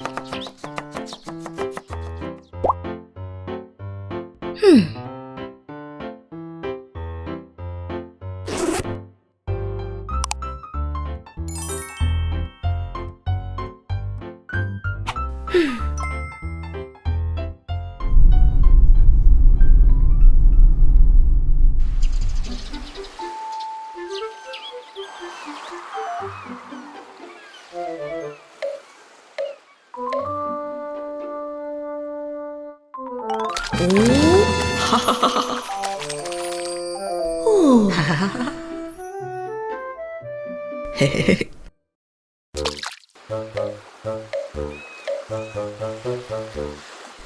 흠. Thank you. おおへへへ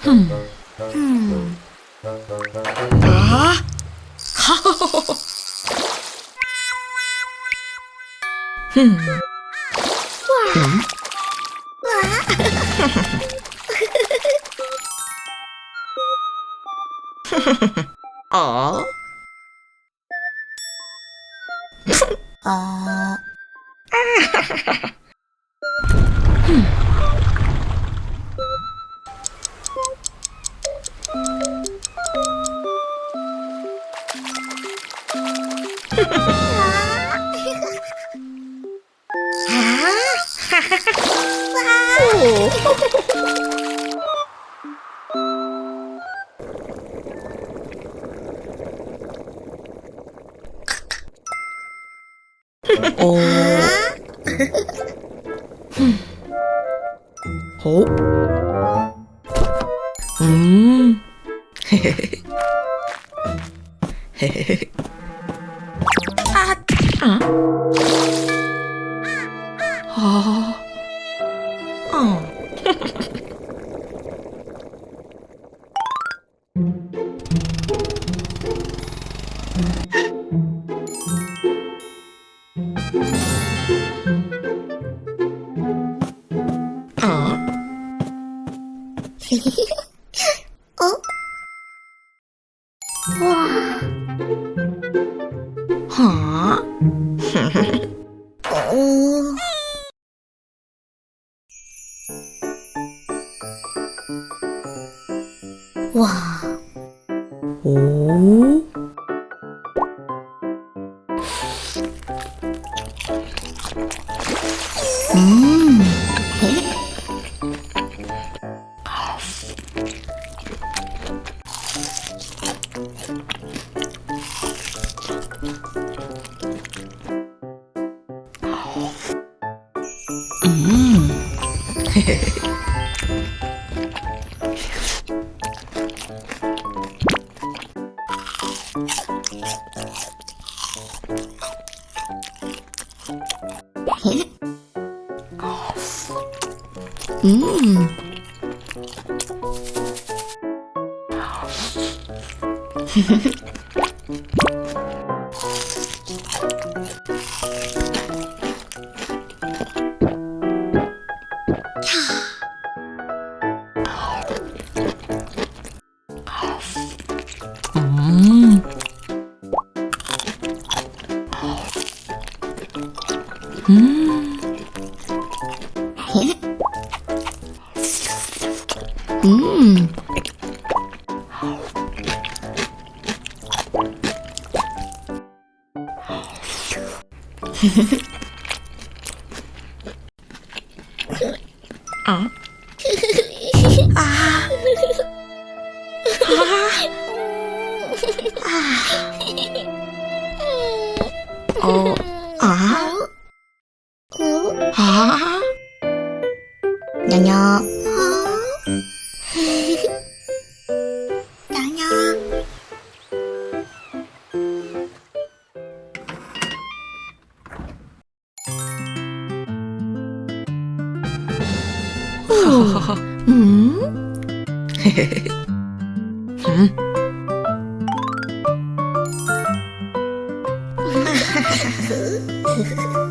うん。ああふん。わあわあ 어? 어. 오. 어? 음. 아, 아. 아. 어. 어? 하? 어? 와. 오? 음. 음. 음. 음. 음. 아. 아. 아. 어. 냐냐. 냐냐. 음? 음?